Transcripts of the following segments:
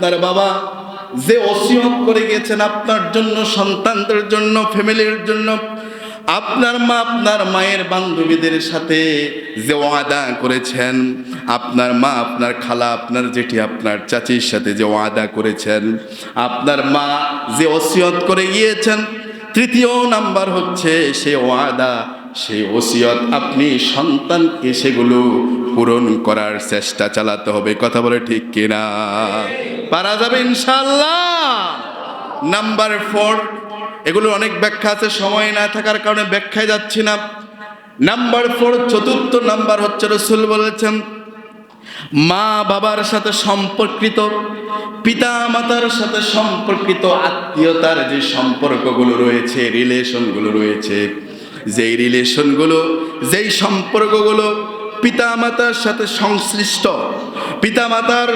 আপনার বাবা যে ওসিয়ত করে গিয়েছেন আপনার জন্য, সন্তানদের জন্য, ফ্যামিলির জন্য, আপনার মা আপনার মায়ের বান্ধবীদের সাথে যে ওয়াদা করেছেন, আপনার মা, আপনার খালা, আপনার জেঠি, আপনার চাচির সাথে যে ওয়াদা করেছেন, আপনার মা যে ওসিয়ত করে গিয়েছেন, তৃতীয় নাম্বার হচ্ছে সে ওয়াদা, সেই ওসিয়ত আপনি সন্তানকে সেগুলো পূরণ করার চেষ্টা চালাতে হবে। কথা বলে ঠিক কিনা? পারা যাবে ইনশাল্লাহ নাম্বার ফোর এগুলো অনেক ব্যাখ্যা আছে, সময় না থাকার কারণে ব্যাখ্যায় যাচ্ছি না। নাম্বার ফোর চতুর্থ নাম্বার হচ্ছে রসুল বলেছেন, মা বাবার সাথে সম্পর্কিত, পিতা মাতার সাথে সম্পর্কিত আত্মীয়তার যে সম্পর্কগুলো রয়েছে, রিলেশনগুলো রয়েছে, যেই রিলেশনগুলো, যেই সম্পর্কগুলো পিতা মাতার সাথে সংশ্লিষ্ট, পিতা মাতার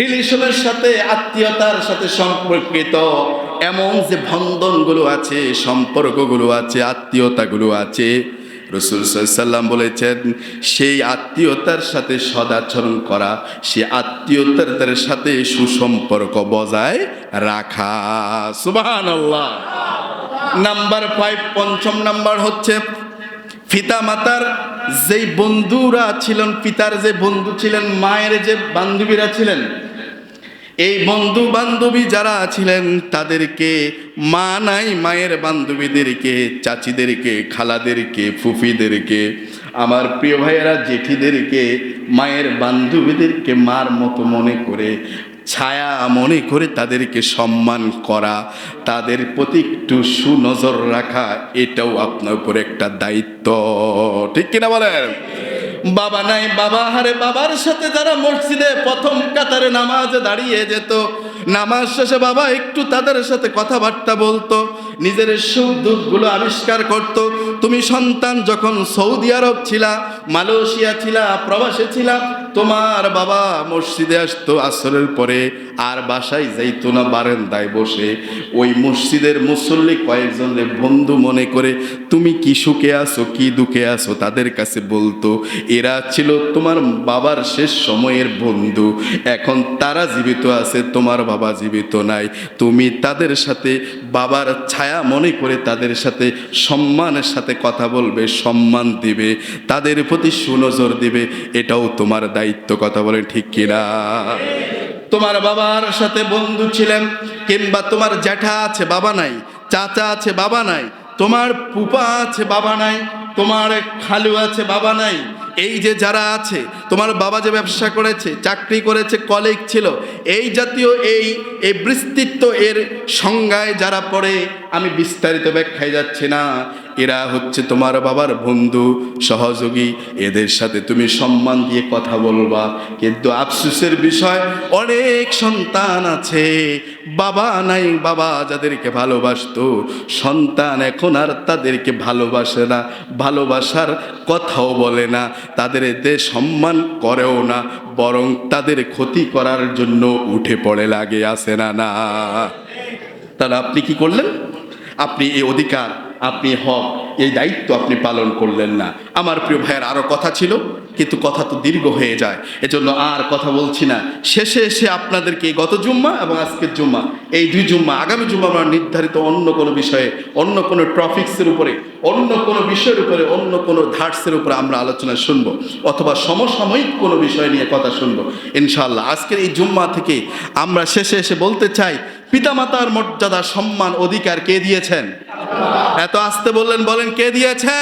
রিলেশনের সাথে, আত্মীয়তার সাথে সম্পর্কিত এমন যে বন্ধনগুলো আছে, সম্পর্কগুলো আছে, আত্মীয়তাগুলো আছে, রসুল সাল্লাম বলেছেন, সেই আত্মীয়তার সাথে সদাচরণ করা, সে আত্মীয়তার সাথে সুসম্পর্ক বজায় রাখা। সুবাহান আল্লাহ নাম্বার ফাইভ পঞ্চম নাম্বার হচ্ছে পিতা মাতার যেই বন্ধুরা ছিলেন, পিতার যে বন্ধু ছিলেন, মায়ের যে বান্ধবীরা ছিলেন এই বন্ধু বান্ধবী যারা ছিলেন তাদেরকে মা নাই, মায়ের বান্ধবীদেরকে, চাচিদেরকে, খালাদেরকে, ফুফিদেরকে, আমার প্রিয় ভাইয়েরা, জেঠিদেরকে, মায়ের বান্ধবীদেরকে মার মতো মনে করে, ছায়া মনে করে তাদেরকে সম্মান করা, তাদের প্রতি একটু সুনজর রাখা, এটাও আপনার উপর একটা দায়িত্ব। ঠিক কিনা বলেন? বাবা নাই, বাবা হারে বাবার সাথে যারা মসজিদে প্রথম কাতারে নামাজে দাঁড়িয়ে যেত, নামাজ শেষে বাবা একটু তাদের সাথে কথাবার্তা বলতো, নিজের সুখ দুঃখগুলো আবিষ্কার করত। তুমি সন্তান যখন সৌদি আরব ছিলা, মালয়েশিয়া ছিলা, প্রবাসে ছিলা তোমার বাবা মসজিদে আসতো আসরের পরে, আর বাসায় যাইতো না, বারান্দায় বসে। ওই মসজিদের মুসল্লি কয়েকজনের বন্ধু মনে করে, তুমি কি সুখে আসো কি দুঃখে আসো তাদের কাছে বলতো, এরা ছিল তোমার বাবার শেষ সময়ের বন্ধু। এখন তারা জীবিত আছে, তোমার বাবা জীবিত নাই। তুমি তাদের সাথে বাবার ছায়া মনে করে তাদের সাথে সম্মানের সাথে কথা বলবে, সম্মান দিবে। তাদের প্রতি সুনজর দিবে। এটাও তোমার দায়িত্ব। কথা বলে ঠিক কিনা? তোমার বাবার সাথে বন্ধু ছিলেন, কিংবা তোমার জ্যাঠা আছে, বাবা নাই, চাচা আছে, বাবা নাই, তোমার পুপা আছে, বাবা নাই, তোমার খালু আছে, বাবা নাই। এই যে যারা আছে, তোমার বাবা যে ব্যবসা করেছে, চাকরি করেছে কলেজ ছিল, এই জাতীয় এই এই বিস্তৃত এর সংজ্ঞায় যারা পড়ে, আমি বিস্তারিত ব্যাখ্যায় যাচ্ছি না। এরা হচ্ছে তোমার বাবার বন্ধু, সহযোগী, এদের সাথে তুমি সম্মান দিয়ে কথা বলবা। কিন্তু আফসোসের বিষয়, অনেক সন্তান আছে, বাবা নাই, বাবা যাদেরকে ভালোবাসতো, সন্তান এখন আর তাদেরকে ভালোবাসে না, ভালোবাসার কথাও বলে না, তাদের এতে সম্মান করেও না, বরং তাদের ক্ষতি করার জন্য উঠে পড়ে লাগে আসে না না। তাহলে আপনি কি করলেন? আপনি এই অধিকার আপনি হক, এই দায়িত্ব আপনি পালন করলেন না। আমার প্রিয় ভাইয়ের আরও কথা ছিল, কিন্তু কথা তো দীর্ঘ হয়ে যায়। এজন্য আর কথা বলছি না। শেষে এসে আপনাদেরকে গত জুম্মা এবং আজকের জুম্মা, এই দুই জুম্মা, আগামী জুম্মা আমরা নির্ধারিত অন্য কোনো বিষয়ে, অন্য কোনো টপিক্সের উপরে, অন্য কোনো বিষয়ের উপরে, অন্য কোনো ধার্সের উপরে আমরা আলোচনা শুনব, অথবা সমসাময়িক কোনো বিষয় নিয়ে কথা শুনব। ইনশাআল্লাহ, আজকের এই জুম্মা থেকে আমরা শেষে এসে বলতে চাই, পিতামাতার মর্যাদা, সম্মান, অধিকার কে দিয়েছেন? এত আসতে বললেন বলেন কে দিয়েছে?